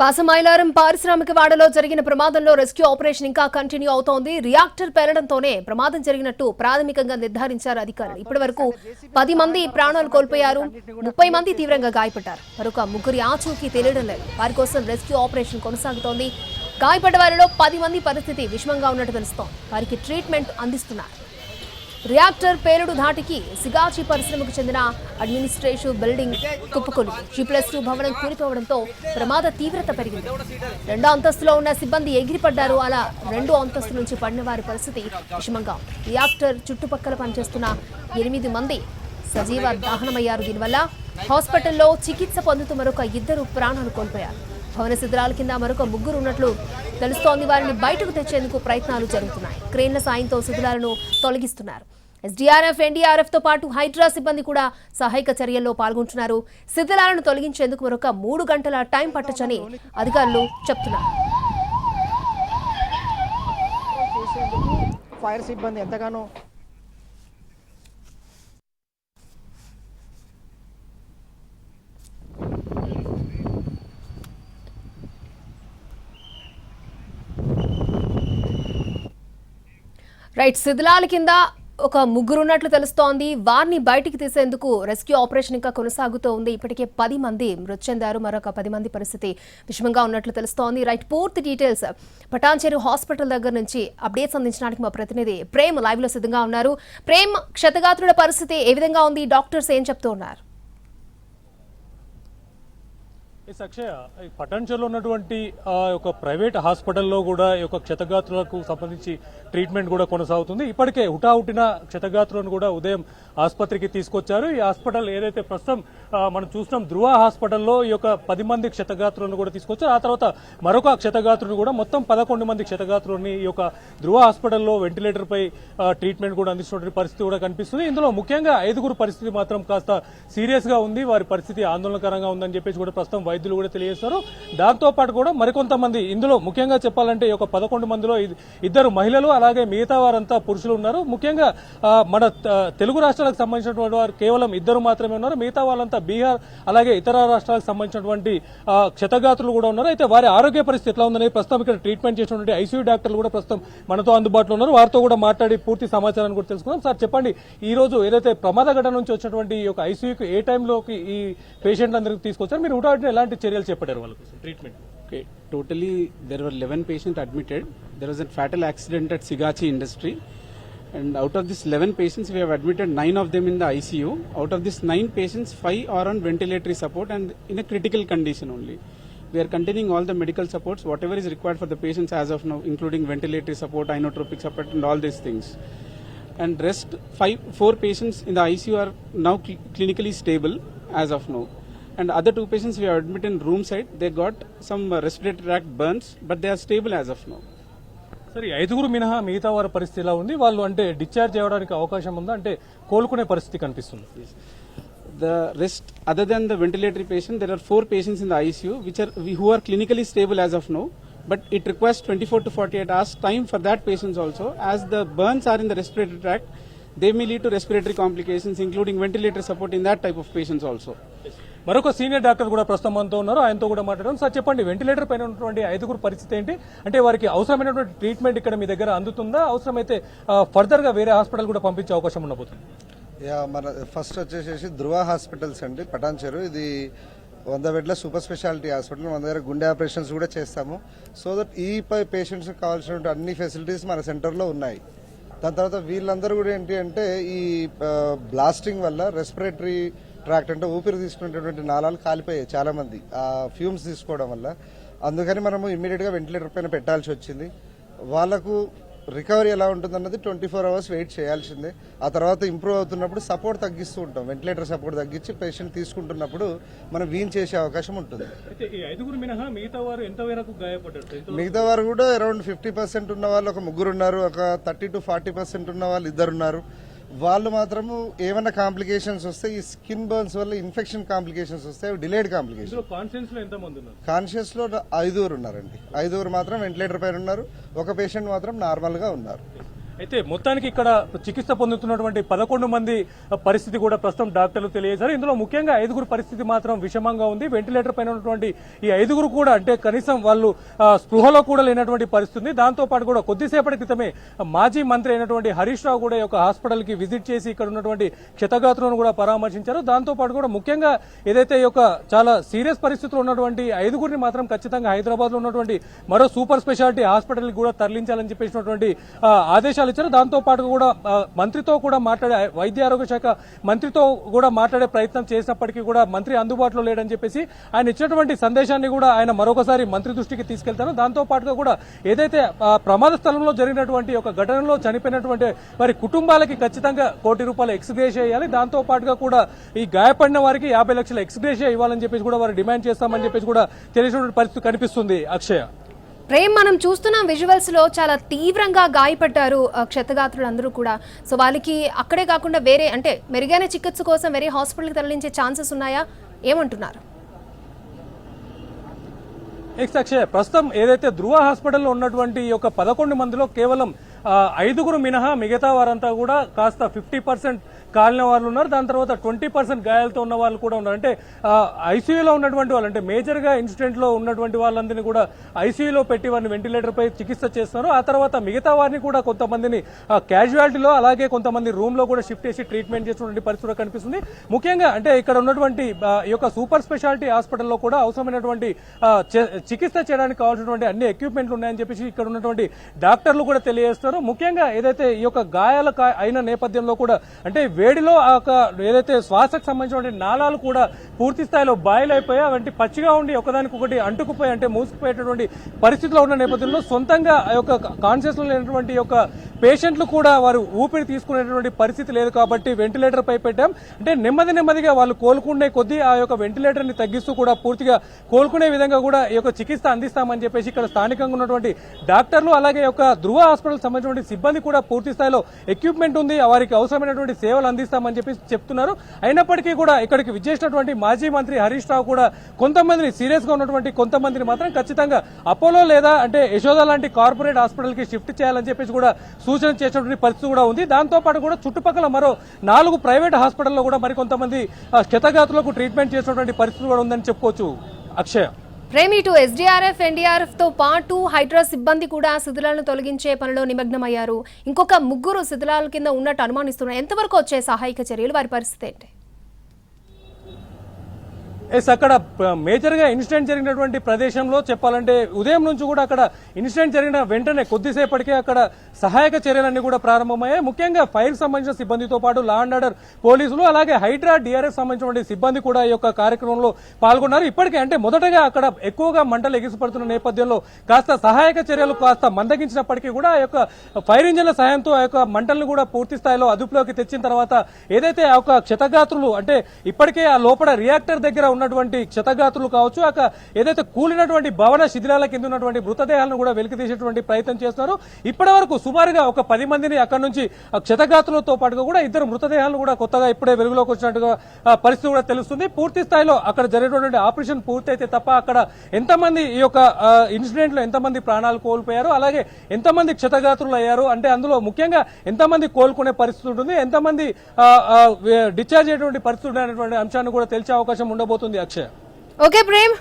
పాసమైలారం పారిశ్రామిక వాడలో జరిగిన ప్రమాదంలో రెస్క్యూ ఆపరేషన్ ఇంకా కంటిన్యూ అవుతోంది. రియాక్టర్ పేలడంతోనే ప్రమాదం జరిగినట్టు ప్రాథమికంగా నిర్ధారించారు అధికారులు. ఇప్పటి వరకు పది మంది ప్రాణాలు కోల్పోయారు. ముప్పై మంది తీవ్రంగా గాయపడ్డారు. మరొక ముగ్గురి ఆచూకీ తెలియడం లేదు. వారి కోసం రెస్క్యూ ఆపరేషన్ కొనసాగుతోంది. గాయపడ్డ వారిలో పది మంది పరిస్థితి విషమంగా ఉన్నట్టు తెలుస్తోంది. వారికి ట్రీట్మెంట్ అందిస్తున్నారు. రియాక్టర్ పేలుడు ధాటికి సిగాచి పరిశ్రమకు చెందిన అడ్మినిస్ట్రేటివ్ బిల్డింగ్ కుప్పకొలింది జీ ప్లస్ టూ భవనం కూలిపోవడంతో ప్రమాద తీవ్రత పెరిగింది. రెండో అంతస్తులో ఉన్న సిబ్బంది ఎగిరిపడ్డారు. అలా రెండో అంతస్తు నుంచి పడిన వారి పరిస్థితి విషమంగా రియాక్టర్ చుట్టుపక్కల పనిచేస్తున్న ఎనిమిది మంది సజీవ దహనమయ్యారు. దీనివల్ల హాస్పిటల్లో చికిత్స పొందుతూ మరొక ఇద్దరు ప్రాణాలు కోల్పోయారు. భవన శిథిరాల కింద మరొక ముగ్గురు ఉన్నట్లు తెలుస్తోంది. వారిని బయటకు తెచ్చేందుకు ప్రయత్నాలు జరుగుతున్నాయి. క్రేన్ల సాయంతో శిథిరాలను తొలగిస్తున్నారు. ఎస్డీఆర్ఎఫ్ ఎన్డీఆర్ఎఫ్తో పాటు హైడ్రా సిబ్బంది కూడా సహాయక చర్యల్లో పాల్గొంటున్నారు. శిథిలాలను తొలగించేందుకు మరొక మూడు గంటల టైం పట్టొచ్చని అధికారులు చెప్తున్నారు. ఫైర్ సిబ్బంది ఎంతగానో రైట్ శిథిలాల కింద ఒక ముగ్గురు ఉన్నట్లు తెలుస్తోంది. వారిని బయటికి తీసేందుకు రెస్క్యూ ఆపరేషన్ ఇంకా కొనసాగుతూ ఉంది. ఇప్పటికే పది మంది మృతి చెందారు. మరొక పది మంది పరిస్థితి విషమంగా ఉన్నట్లు తెలుస్తోంది. రైట్ పూర్తి డీటెయిల్స్ పటాన్చేరు హాస్పిటల్ దగ్గర నుంచి అప్డేట్స్ అందించడానికి మా ప్రతినిధి ప్రేమ్ లైవ్లో సిద్ధంగా ఉన్నారు. ప్రేమ్ క్షతగాత్రుల పరిస్థితి ఏ విధంగా ఉంది? డాక్టర్స్ ఏం చెప్తూ ఉన్నారు? ఎస్ అక్షయ ఈ పటాన్చెరులో ఉన్నటువంటి ఒక యొక్క ప్రైవేట్ హాస్పిటల్లో కూడా ఈ యొక్క క్షతగాత్రులకు సంబంధించి ట్రీట్మెంట్ కూడా కొనసాగుతుంది. ఇప్పటికే హుటాహుటిన క్షతగాత్రులను కూడా ఉదయం ఆసుపత్రికి తీసుకొచ్చారు. ఈ హాస్పిటల్ ఏదైతే ప్రస్తుతం మనం చూసినాం ధృవ హాస్పిటల్లో ఈ యొక్క పది మంది క్షతగాత్రులను కూడా తీసుకొచ్చారు. ఆ తర్వాత మరొక క్షతగాత్రుని కూడా మొత్తం పదకొండు మంది క్షతగాత్రుల్ని ఈ యొక్క ధృవ హాస్పిటల్లో వెంటిలేటర్పై ట్రీట్మెంట్ కూడా అందిస్తున్న పరిస్థితి కూడా కనిపిస్తుంది. ఇందులో ముఖ్యంగా ఐదుగురు పరిస్థితి మాత్రం కాస్త సీరియస్గా ఉంది. వారి పరిస్థితి ఆందోళనకరంగా ఉందని చెప్పేసి కూడా ప్రస్తుతం వైద్యులు కూడా తెలియజేస్తారు దాంతో పాటు కూడా మరికొంతమంది ఇందులో ముఖ్యంగా చెప్పాలంటే ఈ యొక్క పదకొండు మందిలో ఇద్దరు మహిళలు అలాగే మిగతా వారంతా పురుషులు ఉన్నారు. ముఖ్యంగా మన తెలుగు రాష్ట్రాలకు సంబంధించినటువంటి వారు కేవలం ఇద్దరు మాత్రమే ఉన్నారు. మిగతా వాళ్ళంతా బీహార్ అలాగే ఇతర రాష్ట్రాలకు సంబంధించినటువంటి క్షతగాత్రులు కూడా ఉన్నారు. అయితే వారి ఆరోగ్య పరిస్థితి ఎట్లా ఉందనేది ప్రస్తుతం ఇక్కడ ట్రీట్మెంట్ చేసినటువంటి ఐసీయూ డాక్టర్లు కూడా ప్రస్తుతం మనతో అందుబాటులో ఉన్నారు. వారితో కూడా మాట్లాడి పూర్తి సమాచారాన్ని కూడా తెలుసుకుందాం సార్ చెప్పండి ఈ రోజు ఏదైతే ప్రమాద ఘటన నుంచి వచ్చినటువంటి ఈ యొక్క ఐసీయూకి ఏ టైంలోకి ఈ పేషెంట్ అందరికి తీసుకొచ్చారు? మీరు ఉటాటిని ఎలాంటి చర్యలు చేపట్టారు వాళ్ళ కోసం treatment Okay, totally there were 11 patients admitted. There was a fatal accident at Sigachi Industry. And out of these 11 patients, we have admitted 9 of them in the ICU. Out of these 9 patients, 5 are on ventilatory support and in a critical condition only. We are continuing all the medical supports, whatever is required for the patients as of now, including ventilatory support, inotropic support, and all these things. And rest five, four patients in the ICU are now cl- clinically stable as of now. And other two patients we admit in room side they got some respiratory act burns but they are stable as of now సరే ఐదుగురు మినహా మిగతా వారి పరిస్థితి ఎలా ఉంది? వాళ్ళు అంటే డిశ్చార్జ్ చేయడానికి అవకాశం ఉందా? అంటే కోలుకునే పరిస్థితి కనిపిస్తుంది. The rest other than the ventilatory patient there are four patients in the ICU which are we who are clinically stable as of now but it request twenty four to forty eight hours time for that patients also as the burns are in the respiratory tract they may lead to respiratory complications including ventilator support in that type of patients also మరొక senior doctor కూడా ప్రస్తుతం మనతో ఉన్నారు. ఆయనతో కూడా మాట్లాడడం sir చెప్పండి ventilator పైన ఉన్నటువంటి ఐదుగురు పరిస్థితి ఏంటి? అంటే వారికి అవసరమైనటువంటి ట్రీట్మెంట్ ఇక్కడ మీ దగ్గర అందుతుందా? అవసరమైతే ఫర్దర్గా వేరే హాస్పిటల్ కూడా పంపించే అవకాశం ఉండబోతుంది. యా మన ఫస్ట్ వచ్చేసేసి ధృవ హాస్పిటల్స్ అండి పటాన్చెరు. ఇది వంద బెడ్ల సూపర్ స్పెషాలిటీ హాస్పిటల్. మన దగ్గర గుండె ఆపరేషన్స్ కూడా చేస్తాము. సో దట్ ఈ పై పేషెంట్స్ కావాల్సినటువంటి అన్ని ఫెసిలిటీస్ మన సెంటర్లో ఉన్నాయి. దాని తర్వాత వీళ్ళందరూ కూడా ఏంటి అంటే ఈ బ్లాస్టింగ్ వల్ల రెస్పిరేటరీ ట్రాక్ట్ అంటే ఊపిరి తీసుకునేటటువంటి నాళాలు కాలిపోయాయి చాలా మంది ఆ ఫ్యూమ్స్ తీసుకోవడం వల్ల. అందుకని మనము ఇమ్మీడియట్గా వెంటిలేటర్ పైన పెట్టాల్సి వచ్చింది. వాళ్ళకు రికవరీ ఎలా ఉంటుందన్నది ట్వంటీ ఫోర్ అవర్స్ వెయిట్ చేయాల్సిందే. ఆ తర్వాత ఇంప్రూవ్ అవుతున్నప్పుడు సపోర్ట్ తగ్గిస్తూ ఉంటాం. వెంటిలేటర్ సపోర్ట్ తగ్గించి పేషెంట్ తీసుకుంటున్నప్పుడు మనం వీన్ చేసే అవకాశం ఉంటుంది. మిగతా వారు కూడా అరౌండ్ ఫిఫ్టీ పర్సెంట్ ఉన్న వాళ్ళు ఒక ముగ్గురు ఉన్నారు. ఒక థర్టీ టు ఫార్టీ పర్సెంట్ ఉన్న వాళ్ళు ఇద్దరు ఉన్నారు. వాళ్ళు మాత్రము ఏమైనా కాంప్లికేషన్స్ వస్తే ఈ స్కిన్ బర్న్స్ వల్ల ఇన్ఫెక్షన్ కాంప్లికేషన్స్ వస్తే డిలేడ్ కాంప్లికేషన్ కాన్షియస్లో ఐదుగురు ఉన్నారండి. ఐదుగురు మాత్రం వెంటిలేటర్ పైన ఉన్నారు. ఒక పేషెంట్ మాత్రం నార్మల్గా ఉన్నారు. అయితే మొత్తానికి ఇక్కడ చికిత్స పొందుతున్నటువంటి పదకొండు మంది పరిస్థితి కూడా ప్రస్తుతం డాక్టర్లు తెలియజేశారు. ఇందులో ముఖ్యంగా ఐదుగురు పరిస్థితి మాత్రం విషమంగా ఉంది. వెంటిలేటర్ పైన ఉన్నటువంటి ఈ ఐదుగురు కూడా అంటే కనీసం వాళ్ళు స్పృహలో కూడా లేనటువంటి పరిస్థితి ఉంది. దాంతోపాటు కూడా కొద్దిసేపటి క్రితమే మాజీ మంత్రి అయినటువంటి హరీష్ రావు కూడా ఈ యొక్క హాస్పిటల్కి విజిట్ చేసి ఇక్కడ ఉన్నటువంటి క్షతగాత్రులను కూడా పరామర్శించారు. దాంతోపాటు కూడా ముఖ్యంగా ఏదైతే ఈ యొక్క చాలా సీరియస్ పరిస్థితులు ఉన్నటువంటి ఐదుగురిని మాత్రం ఖచ్చితంగా హైదరాబాద్లో ఉన్నటువంటి మరో సూపర్ స్పెషాలిటీ హాస్పిటల్ కూడా తరలించాలని చెప్పేసినటువంటి ఆదేశాలు ఆదేశాలు ఇచ్చారు. దాంతో పాటు కూడా మంత్రితో కూడా మాట్లాడే వైద్య ఆరోగ్య శాఖ మంత్రితో కూడా మాట్లాడే ప్రయత్నం చేసినప్పటికీ కూడా మంత్రి అందుబాటులో లేడని చెప్పేసి ఆయన ఇచ్చినటువంటి సందేశాన్ని కూడా ఆయన మరొకసారి మంత్రి దృష్టికి తీసుకెళ్తారు. దాంతో పాటుగా కూడా ఏదైతే ప్రమాద స్థలంలో జరిగినటువంటి ఒక ఘటనలో చనిపోయినటువంటి వారి కుటుంబాలకి ఖచ్చితంగా కోటి రూపాయల ఎక్స్గ్రేషియా ఇవ్వాలి. దాంతో పాటుగా కూడా ఈ గాయపడిన వారికి యాభై లక్షల ఎక్స్గ్రేషియా ఇవ్వాలని చెప్పేసి కూడా వారు డిమాండ్ చేస్తామని చెప్పేసి కూడా తెలిసినటువంటి పరిస్థితి కనిపిస్తుంది. అక్షయ. ప్రేమ్ మనం చూస్తున్నాం విజువల్స్లో చాలా తీవ్రంగా గాయపడ్డారు క్షతగాత్రులు అందరూ కూడా. సో వాళ్ళకి అక్కడే కాకుండా వేరే అంటే మెరుగైన చికిత్స కోసం వేరే హాస్పిటల్కి తరలించే ఛాన్సెస్ ఉన్నాయా? ఏమంటున్నారు? ఎక్స్ అక్షయ్ ప్రస్తుతం ఏదైతే ధృవ హాస్పిటల్లో ఉన్నటువంటి ఈ యొక్క పదకొండు మందిలో కేవలం ఐదుగురు మినహా మిగతా వారంతా కూడా కాస్త ఫిఫ్టీ పర్సెంట్ కాలిన వాళ్ళు ఉన్నారు. దాని తర్వాత ట్వంటీ పర్సెంట్ గాయాలతో ఉన్న వాళ్ళు కూడా ఉన్నారు. అంటే ఐసీయూలో ఉన్నటువంటి వాళ్ళు అంటే మేజర్గా ఉన్నటువంటి వాళ్ళందరినీ కూడా ఐసీయూలో పెట్టి వారిని వెంటిలేటర్ పై చికిత్స చేస్తున్నారు. ఆ తర్వాత మిగతా వారిని కూడా కొంతమందిని క్యాజువాలిటీలో అలాగే కొంతమంది రూమ్లో కూడా షిఫ్ట్ చేసి ట్రీట్మెంట్ చేస్తున్నటువంటి పరిస్థితి కనిపిస్తుంది. ముఖ్యంగా అంటే ఇక్కడ ఉన్నటువంటి ఈ యొక్క సూపర్ స్పెషాలిటీ హాస్పిటల్లో కూడా అవసరమైనటువంటి చికిత్స చేయడానికి కావాల్సినటువంటి అన్ని ఎక్విప్మెంట్లు ఉన్నాయని చెప్పేసి ఇక్కడ ఉన్నటువంటి డాక్టర్లు కూడా తెలియజేస్తారు ముఖ్యంగా ఏదైతే ఈ యొక్క గాయాల అయిన నేపథ్యంలో కూడా అంటే వేడిలో ఒక ఏదైతే శ్వాసకు సంబంధించినటువంటి నాళాలు కూడా పూర్తి స్థాయిలో బాయిల్ అయిపోయి అవంటి పచ్చిగా ఉండి ఒకదానికొకటి అంటుకుపోయి అంటే మూసుకుపోయేటటువంటి పరిస్థితిలో ఉన్న నేపథ్యంలో సొంతంగా ఆ యొక్క కాన్షియస్లో లేనటువంటి యొక్క పేషెంట్లు కూడా వారు ఊపిరి తీసుకునేటువంటి పరిస్థితి లేదు కాబట్టి వెంటిలేటర్ పై పెట్టాం. అంటే నెమ్మది నెమ్మదిగా వాళ్ళు కోలుకునే కొద్దీ ఆ యొక్క వెంటిలేటర్ని తగ్గిస్తూ కూడా పూర్తిగా కోలుకునే విధంగా కూడా ఈ యొక్క చికిత్స అందిస్తామని చెప్పేసి ఇక్కడ స్థానికంగా ఉన్నటువంటి డాక్టర్లు అలాగే యొక్క ధృవ హాస్పిటల్ సంబంధించినటువంటి సిబ్బంది కూడా పూర్తి స్థాయిలో ఎక్విప్మెంట్ ఉంది. వారికి అవసరమైనటువంటి సేవలు అందిస్తామని చెప్పేసి చెప్తున్నారు. అయినప్పటికీ కూడా ఇక్కడికి విచ్చేసినటువంటి మాజీ మంత్రి హరీష్ రావు కూడా కొంతమందిని సీరియస్గా ఉన్నటువంటి కొంతమందిని మాత్రం ఖచ్చితంగా అపోలో లేదా అంటే యశోద లాంటి కార్పొరేట్ హాస్పిటల్కి షిఫ్ట్ చేయాలని చెప్పేసి కూడా సూచన చేసినటువంటి పరిస్థితి కూడా ఉంది. దాంతోపాటు కూడా చుట్టుపక్కల మరో నాలుగు ప్రైవేట్ హాస్పిటల్లో కూడా మరికొంతమంది క్షతగాతులకు ట్రీట్మెంట్ చేసినటువంటి పరిస్థితి కూడా ఉందని చెప్పుకోవచ్చు. అక్షయ. ప్రేమి ఇటు ఎస్డీఆర్ఎఫ్ ఎన్డీఆర్ఎఫ్తో పాటు హైడ్రా సిబ్బంది కూడా శిథిలాలను తొలగించే పనిలో నిమగ్నమయ్యారు. ఇంకొక ముగ్గురు శిథిలాల కింద ఉన్నట్టు అనుమానిస్తున్నారు. ఎంతవరకు వచ్చే సహాయక చర్యలు? వారి పరిస్థితి ఏంటి? ఎస్ అక్కడ మేజర్గా ఇన్సిడెంట్ జరిగినటువంటి ప్రదేశంలో చెప్పాలంటే ఉదయం నుంచి కూడా అక్కడ ఇన్సిడెంట్ జరిగిన వెంటనే కొద్దిసేపటికే అక్కడ సహాయక చర్యలన్నీ కూడా ప్రారంభమయ్యాయి. ముఖ్యంగా ఫైర్ సంబంధించిన సిబ్బందితో పాటు లా అండ్ ఆర్డర్ పోలీసులు అలాగే హైడ్రా డిఆర్ఎస్ సంబంధించినటువంటి సిబ్బంది కూడా ఈ యొక్క కార్యక్రమంలో పాల్గొన్నారు. ఇప్పటికే అంటే మొదటగా అక్కడ ఎక్కువగా మంటలు ఎగిసిపడుతున్న నేపథ్యంలో కాస్త సహాయక చర్యలు కాస్త మందగించినప్పటికీ కూడా ఆ యొక్క ఫైర్ ఇంజిన్ల సాయంతో ఆ యొక్క మంటలను కూడా పూర్తి స్థాయిలో అదుపులోకి తెచ్చిన తర్వాత ఏదైతే ఆ యొక్క క్షతగాత్రులు అంటే ఇప్పటికే ఆ లోపల రియాక్టర్ దగ్గర ఉన్నటువంటి క్షతగాతులు కావచ్చు అక్కడ ఏదైతే కూలినటువంటి భవన శిథిలాల కింద ఉన్నటువంటి మృతదేహాలను కూడా వెలికి తీసేటువంటి ప్రయత్నం చేస్తున్నారు. ఇప్పటి వరకు సుమారుగా ఒక పది మందిని అక్కడ నుంచి ఆ పాటుగా కూడా ఇద్దరు మృతదేహాలను కూడా కొత్తగా ఇప్పుడే వెలుగులోకి వచ్చినట్టుగా పరిస్థితి కూడా తెలుస్తుంది. పూర్తి స్థాయిలో అక్కడ జరిగినటువంటి ఆపరేషన్ పూర్తయితే తప్ప అక్కడ ఎంతమంది ఈ యొక్క ఇన్సిడెంట్లో ఎంతమంది ప్రాణాలు కోల్పోయారు అలాగే ఎంతమంది క్షతగాత్రులు అయ్యారు అంటే అందులో ముఖ్యంగా ఎంతమంది కోలుకునే పరిస్థితి ఉంటుంది ఎంతమంది డిశ్చార్జ్ అయ్యేటువంటి పరిస్థితి ఉండేటువంటి అంశాన్ని కూడా తెలిసే అవకాశం ఉండబోతుంది. అక్షయ్ ఓకే ప్రేమ్